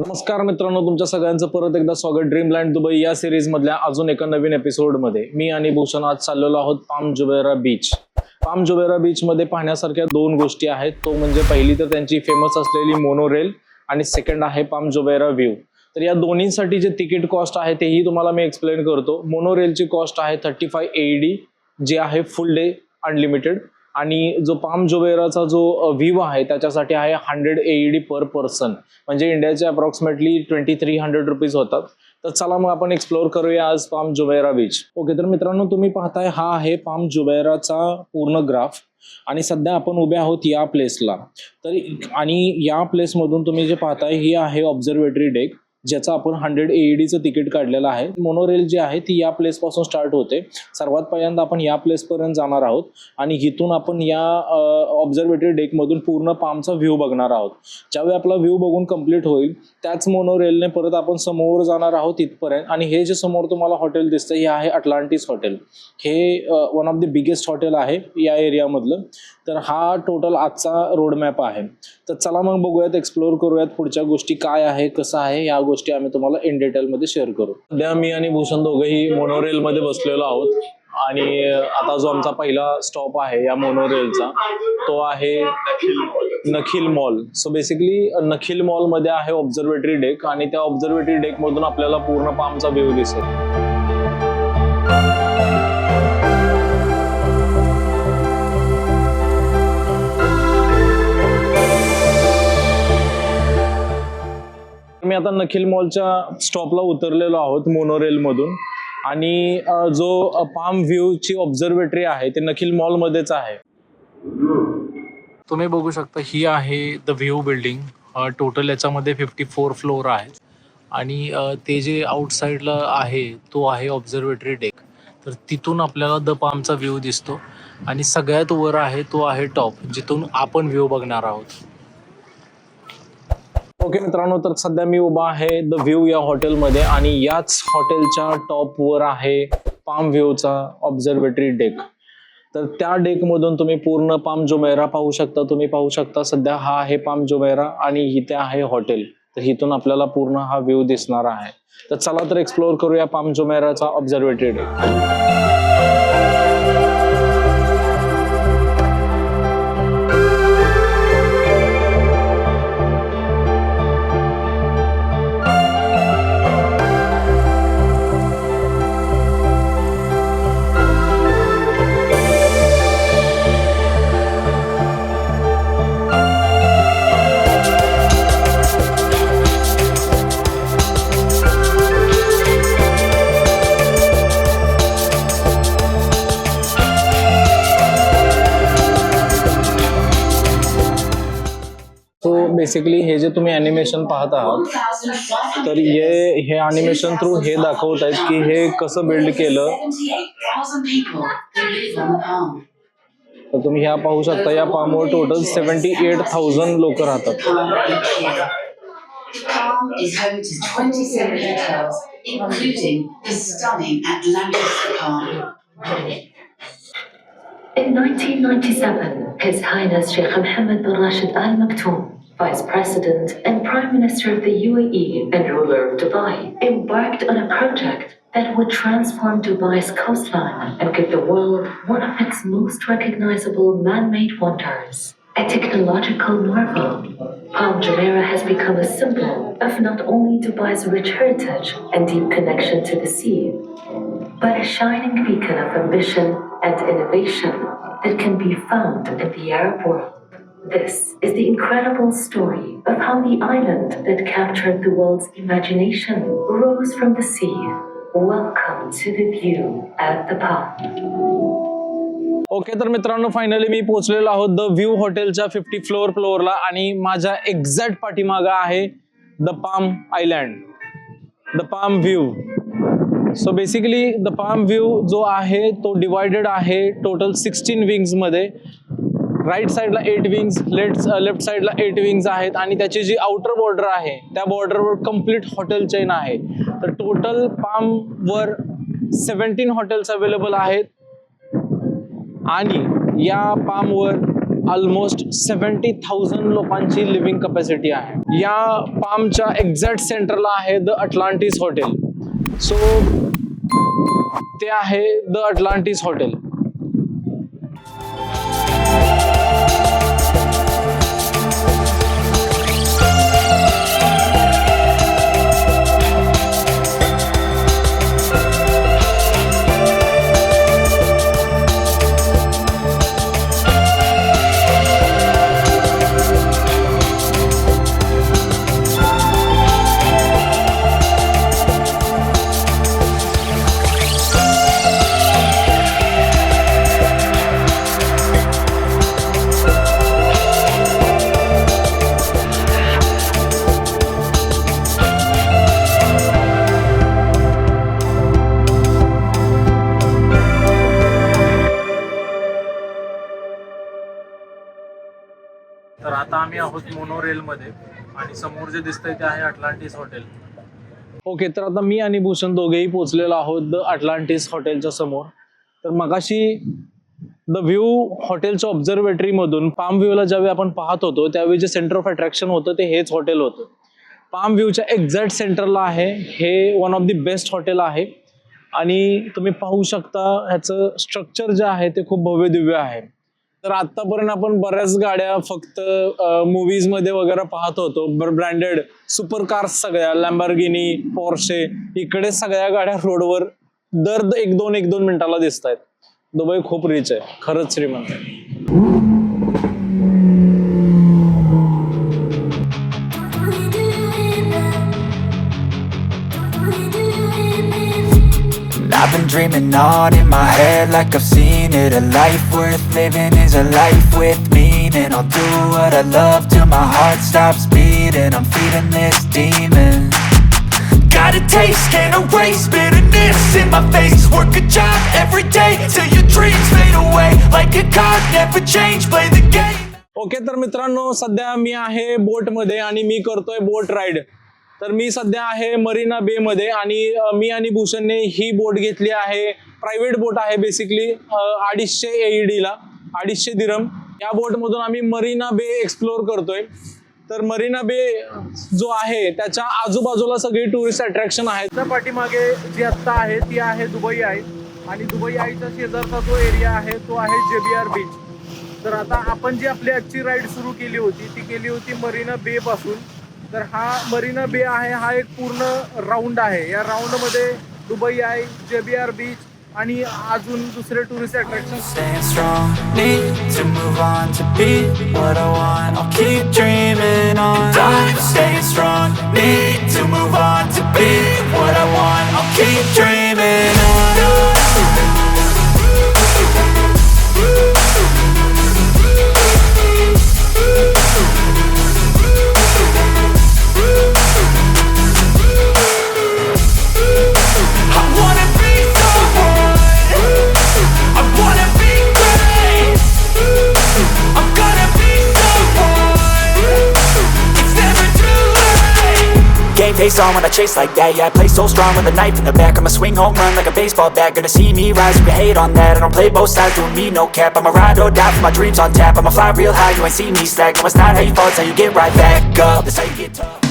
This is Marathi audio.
नमस्कार मित्रांनो तुमच्या सगळ्यांचं परत एकदा स्वागत. ड्रीमलँड दुबई या सिरीज मधल्या अजून एका नवीन एपिसोडमध्ये. मी आणि भूषण आज चाललेलो आहोत Palm Jumeirah beach Palm Jumeirah beach मध्ये पाहण्यासारख्या दोन गोष्टी आहेत. तो म्हणजे पहिली तर त्यांची फेमस असलेली मोनोरेल आणि सेकंड आहे पाम जुबेरा व्ह्यू तर या दोन्हीसाठी जे तिकीट कॉस्ट आहे तेही तुम्हाला मी एक्सप्लेन करतो. मोनोरेलची कॉस्ट आहे थर्टी फाय ए डी जी आहे फुल डे अनलिमिटेड आणि जो पाम जुबेराचा जो व्ह्यू आहे त्याच्यासाठी आहे हंड्रेड एईडी पर पर्सन म्हणजे इंडियाचे approximately twenty three hundred rupees होतात. तर चला मग आपण एक्सप्लोअर करूया आज पाम जुबेरा बीच ओके तर मित्रांनो तुम्ही पाहताय हा आहे पाम जुबेराचा पूर्ण ग्राफ आणि सध्या आपण उभे आहोत या प्लेसला तर आणि या प्लेसमधून तुम्ही जे पाहताय ही आहे ऑब्झर्वेटरी डेक ज्याचं आपण हंड्रेड एईडीचं तिकीट काढलेलं आहे. मोनोरेल जी आहे ती या प्लेसपासून स्टार्ट होते. सर्वात पहिल्यांदा आपण या प्लेसपर्यंत जाणार आहोत आणि इथून आपण या ऑब्झर्वेटरी डेकमधून पूर्ण पामचा व्ह्यू बघणार आहोत. ज्यावेळी आपला व्ह्यू बघून कंप्लीट होईल त्याच मोनोरेलने परत आपण समोर जाणार आहोत इथपर्यंत. आणि हे जे समोर तुम्हाला हॉटेल दिसतं हे आहे अटलांटिस हॉटेल हे one of the biggest hotel आहे या एरियामधलं तर हा टोटल आजचा रोड मॅप आहे. तर चला मग बघूयात एक्सप्लोअर करूयात पुढच्या गोष्टी काय आहे कसं आहे या गोष्टी आम्ही तुम्हाला इन डिटेलमध्ये शेअर करू. सध्या मी आणि भूषण दोघंही मोनोरेलमध्ये बसलेलो आहोत. आणि आता जो आमचा पहिला स्टॉप आहे या मोनोरेलचा तो आहे Nakheel mall. So basically Nakheel मॉलमध्ये आहे ऑब्झर्वेटरी डेक आणि त्या ऑब्झर्वेटरी डेकमधून आपल्याला पूर्ण पामचा व्ह्यू दिसेल. मी आता नखिल मॉलच्या स्टॉपला उतरलेलो आहोत मोनोरेलमधून आणि जो पाम व्ह्यूची ऑब्झर्वेटरी आहे ते नखिल मॉलमध्येच आहे. तुम्ही बघू शकता ही आहे द व्ह्यू बिल्डिंग टोटल याच्यामध्ये फिफ्टी फोर फ्लोअर आहेत. आणि ते जे आउटसाईडला आहे तो आहे ऑब्झर्वेटरी डेक तर तिथून आपल्याला द पामचा व्ह्यू दिसतो. आणि सगळ्यात वर आहे तो आहे टॉप जिथून आपण व्ह्यू बघणार आहोत. ओके मित्रांनो तर सध्या मी उभा आहे द व्ह्यू या हॉटेलमध्ये आणि याच हॉटेलच्या टॉपवर आहे पाम व्ह्यूचा ऑब्झर्वेटरी डेक तर त्या डेकमधून तुम्ही पूर्ण पाम जोमेरा पाहू शकता. तुम्ही पाहू शकता सध्या हा आहे पाम जोमेरा आणि इथे आहे हॉटेल तर इथून आपल्याला पूर्ण हा व्ह्यू दिसणार आहे. तर चला तर एक्सप्लोअर करूया पाम जोमेराचा ऑब्झर्वेटरी डेक सो बेसिकली हे जे तुम्ही अॅनिमेशन पाहत आहात तर हे हे अॅनिमेशन थ्रू हे दाखवत आहेत की हे कसं बिल्ड केलं. तर तुम्ही ह्या पाहू शकता या पामवर टोटल सेव्हन्टी एट थाउजंड लोक राहतात. In 1997, His Highness Sheikh Mohammed bin Rashid Al Maktoum, Vice President and Prime Minister of the UAE and ruler of Dubai, embarked on a project that would transform Dubai's coastline and give the world one of its most recognizable man made wonders. A technological marvel, Palm Jumeirah has become a symbol of not only Dubai's rich heritage and deep connection to the sea, but a shining beacon of ambition and innovation that can be found in the Arab world. This is the incredible story of how the island that captured the world's imagination rose from the sea. Welcome to the view at the palm. Okay तर मित्रांनो फायनली मी पोहोचलेलो आहोत द व्ह्यू हॉटेलच्या फिफ्टी फ्लोअर फ्लोअरला आणि माझ्या एक्झॅक्ट पाठीमागा आहे the Palm Island the Palm View so basically the Palm View जो आहे तो डिवायडेड आहे टोटल सिक्स्टीन विंग्समध्ये राईट साईडला एट विंग्स लेफ्ट लेफ्ट साईडला एट विंग्स आहेत आणि त्याची जी आउटर बॉर्डर आहे त्या बॉर्डरवर कंप्लीट हॉटेल चेन आहे. तर टोटल पामवर सेवन्टीन हॉटेल्स अवेलेबल आहेत. आणि या पामवर ऑलमोस्ट सेवन्टी थाउजंड लोकांची लिव्हिंग कपॅसिटी आहे. या पामच्या एक्झॅक्ट सेंटरला आहे द अटलांटिस हॉटेल सो ते आहे द अटलांटिस हॉटेल आता आम्ही आहोत मोनोरेलमध्ये आणि समोर जे दिसतंय ते आहे अटलांटिस हॉटेल. ओके तर आता मी आणि भूषण दोघेही पोहोचलेलो आहोत द अटलांटिस हॉटेलच्या समोर. तर मगाशी द व्ह्यू हॉटेलच्या ऑब्झर्वेटरी मधून पाम व्ह्यूला ज्यावेळी आपण पाहत होतो त्यावेळी जे सेंटर ऑफ अट्रॅक्शन होतं ते हेच हॉटेल होतं. पाम व्ह्यूच्या एक्झॅक्ट सेंटरला आहे हे one of the best hotel आहे. आणि तुम्ही पाहू शकता ह्याचं स्ट्रक्चर जे आहे ते खूप भव्य दिव्य आहे. तर आतापर्यंत आपण बऱ्याच गाड्या फक्त मूवीजमध्ये वगैरे पाहत होतो. ब्रँडेड सुपर कार्स सगळ्या लॅम्बर्गिनी पॉर्शे इकडे सगळ्या गाड्या रोडवर दर एक दोन एक दोन मिनिटाला दिसत आहेत दुबई खूप रिच आहे. खरंच श्रीमंत. आहे dreaming on in my head like I've seen it A life worth living is a life with meaning I'll do what I love till my heart stops beating I'm feeding this demon Got a taste, can't erase bitterness in my face Work a job every day till your dreams fade away Like a card, never change, play the game okay तर मित्रांनो सध्या मी आहे बोटमध्ये आणि मी करतोय बोट राईड तर मी सध्या आहे मरीना बे मध्ये आणि मी आणि भूषणने ही बोट घेतली आहे. प्रायव्हेट बोट आहे बेसिकली अडीचशे एईडी ला अडीचशे दिरम या बोटमधून आम्ही मरीना बे एक्सप्लोअर करतोय. तर मरीना बे जो आहे त्याच्या आजूबाजूला सगळी टुरिस्ट अट्रॅक्शन आहेत. त्या पाठीमागे जी आत्ता आहे ती आहे दुबई आई. आणि दुबई आईचा शेजारचा जो एरिया आहे तो आहे जेबीआर बीच तर आता आपण जी आपली आजची राईड सुरू केली होती ती केली होती मरीना बे पासून. तर हा मरीना बे आहे हा एक पूर्ण राऊंड आहे. या राऊंडमध्ये दुबई आहे जेबीआर बीच आणि अजून दुसरे tourist attraction face on when I chase like that Yeah, I play so strong with a knife in the back. I'ma swing home run like a baseball bat. Gonna see me rise, you can hate on that. I don't play both sides, doing me no cap. I'ma ride or die for my dreams on tap. I'ma fly real high, you ain't see me slack. No, it's not how you fall, it's how you get right back up. That's how you get tough